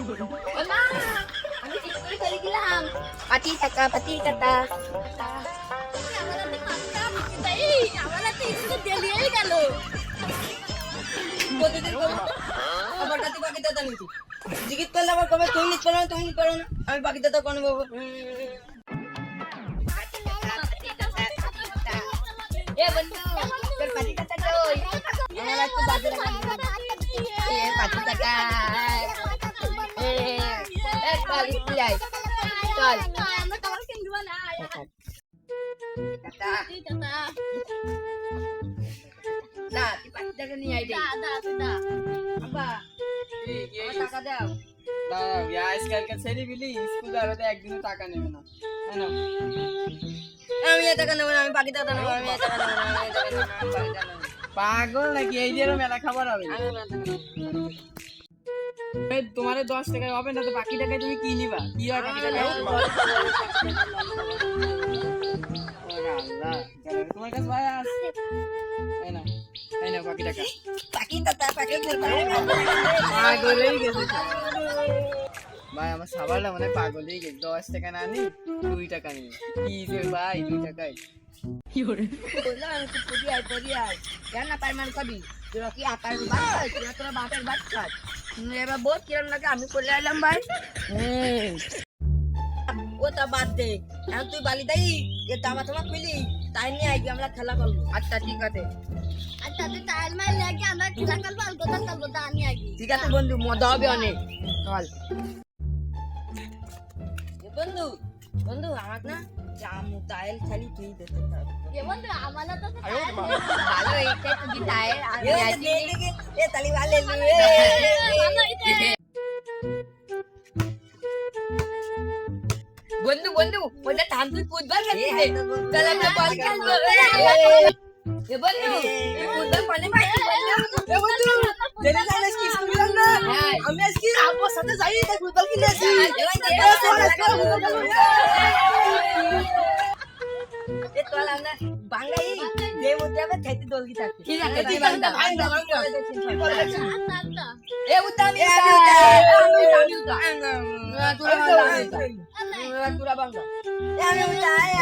Wala! আমি ঠিক করে চলে গেলাম পাটি টাকা পাটি টাকা প্রতিদিন করব আবার কাছে বাকি দাদা নিতি জিজ্ঞেস করলে আবার কবে তুমি নিতে পারো না তুমি নিতে পারো না আমি বাকি দাদা কোনো বাবু এ বন্ধু তোর পাটি টাকা কই আমার একটু বাজে লাগা এ পাটি টাকা এ এ চল একটু যাই চল টাকা না তুই পাটি টাকা নিয়ে আই দে আব্বা আমার টাকা দাও দাঁড়াও আজকালকার ছেলে বিলি স্কুল যাবে তো একদিনও টাকা নেবে না তাই না? আমি এ টাকা নেব না আমি বাকি টাকা নেব আমি এ টাকা নেব না আমি এ টাকা নেব না আমি বাকি টাকা নেব না। পাগল নাকি এই দিয়ে মেলা খাবার হবে আমি না টাকা নেব। তোমার দশ টাকায় হবে না তো বাকি টাকায় তুমি কি নিবা? কি হয় বাকি টাকায়? তোমার কাছে ভাই বাকি টাকা। টাকা পাগলেই গেছে। আমার সাবারটা মানে পাগলেই গেছে। দশ টাকা না নি দুই টাকা নিয়ে। কি যে ভাই দুই টাকায়। বললাম আমি তো পড়ি আয় পড়ি আয়। কেন না পারমান কবি তোরা কি আকার খাস তোরা তোরা বাপের তুমি এবার বোধ কিরম লাগে? আমি চলে এলাম ভাই। ও তা বাদ দে। এখন তুই বালি দাই এ দামা তোমা পেলি তাই নিয়ে আইবি আমরা খেলা করব। আচ্ছা ঠিক আছে। আর তাতে টাইল মাইল লাগে আমরা খেলা আর তা আমি আগে ঠিক আছে বন্ধু মজা হবে অনেক। চল। বন্ধু বন্ধু আমার না জামু তাইল খালি তুই দিতে পারবি এ বন্ধু আমার তো ভালো এইটাই তো গিটার আর এ আছি দে দে দে, এ তালি ভালো ওটা থাম তুই ফুটবল খেলছিস হ্যাঁ, চল আমরা বল খেলব এ বন্ধু তুই ফুটবল হ্যাঁ আমরা যে ঠিক আছে আচ্ছা আচ্ছা এ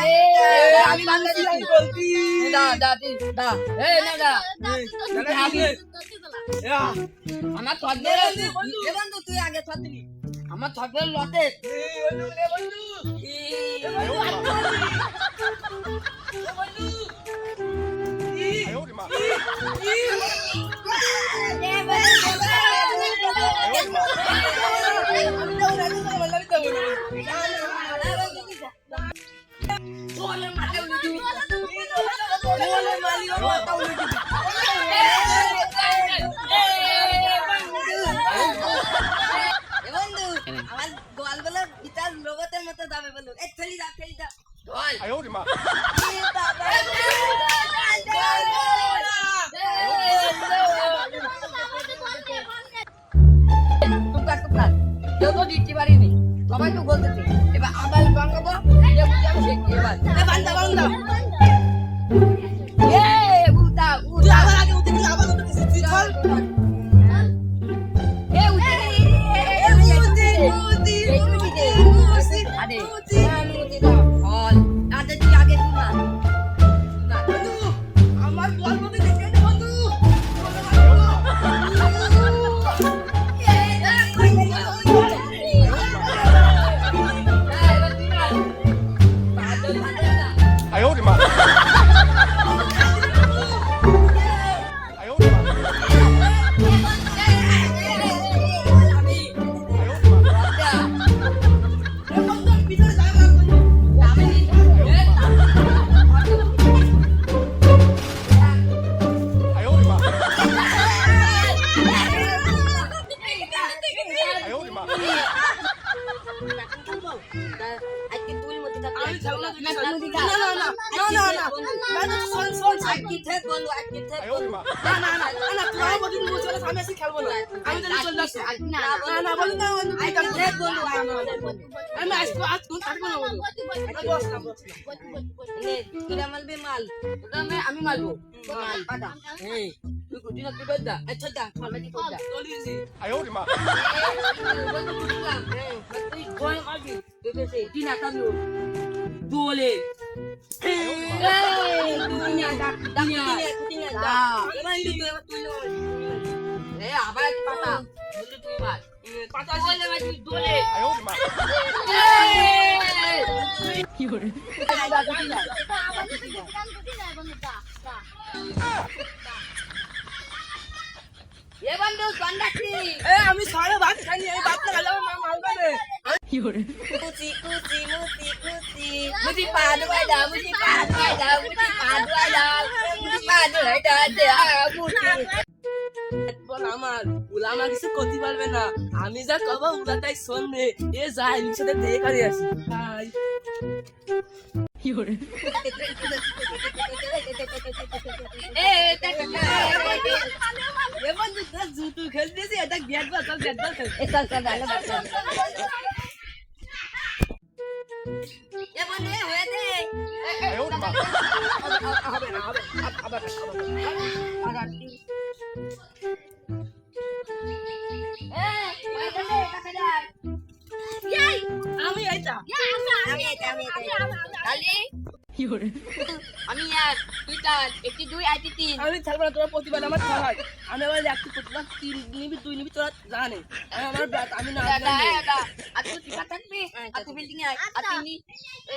এ আমি দা দা দা এ না দা এ বন্ধু তুই আগে লতে বন্ধু আমার গোয়ালগুলো গিটার রোবটের মতো যাবে বলু এ খেলি যা খেলি যা টুকা Alto. আজকে তুই মধ্যে থাকবি আমি মালবো মাল পাটা 你估计那对面的，哎，真的，看那地方的，多厉害！哎呦我的妈！有人。আমি সারা ভাত খাইনি ভাত না খেলে আমার মা মারবে রে কুচি কুচি মুচি কুচি মুচি পাদ বাইদা মুচি পাদ বাইদা মুচি পাদ বাইদা মুচি পাদ বাইদা দে মুচি আমার ওলা আমার কিছু করতে পারবে না আমি যা কব ওলা তাই শুনবে এ যাই সাথে দেখে করে আসি এ খেলতেছি এটা গেট খেল আমি আমি এক দুই চার একটি দুই আইটি তিন। আমি ছাড়বো না তোমার প্রতিবাদ আমার ছাড়। হয় আমি আবার একটু প্রতিবার তিন নিবি দুই নিবি তোরা জানে। আমি আমার আমি না আর তুই টিকা থাকবি আর তুই বিল্ডিং এ আর তিন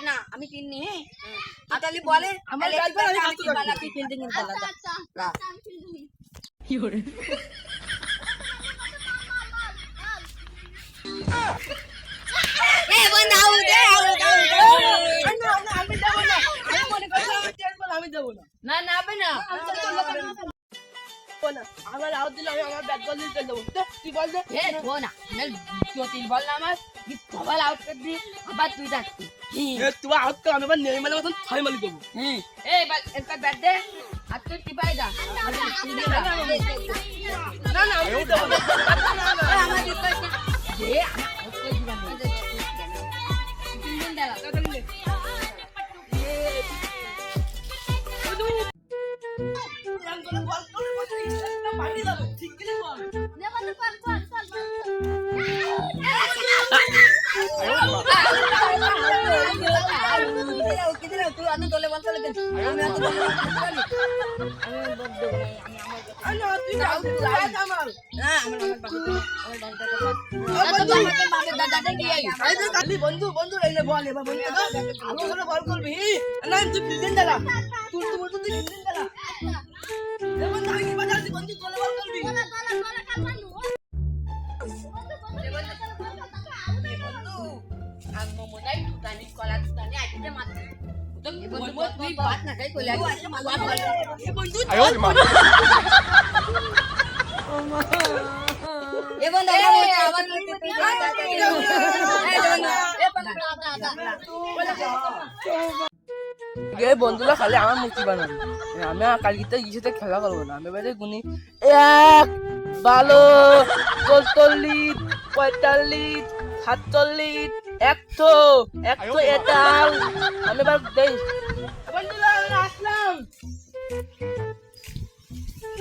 না আমি তিন নি হ্যাঁ। আর তাহলে বলে আমার ব্যাট আমি ধরবো। বালা। তুই বিল্ডিং এ বন্ধু এ আউট আউট আমি যাব না। আমি করছি আমার টেস্ট বল আমি যাব না। না না। না। আমার আউট দিলে আমি আমার ব্যাট বল দিয়ে চলে যাব। দে, তুই বল দে এ ধো না। বল না আমার। সবাই আউট করে দি আবার তুই এ, তুই আউট কর আমি আবার নেইমারের মতন ছয় মালি দেবো হুম এই একটা ব্যাট দে আর তুই টিপাই দা। না না আমি যাব না। আমার টিপাই দে আমার আউট করে দিবা না দাঁড়া বল বন্ধু বন্ধু এনে বল এবার বন্ধু আমি বল করবি না তুই ফিল্ডিং দাঁড়া তুই তুই বন্ধু তুই বন্ধুরা খালি আমার মূর্তি বানাবে আমি কালকে গিয়ে খেলা করব না আমি এবারে গুনি এক বারো চল্লিশ পঁয়তাল্লিশ সাতচল্লিশ একশো একশো এটাল আমি এবার দেই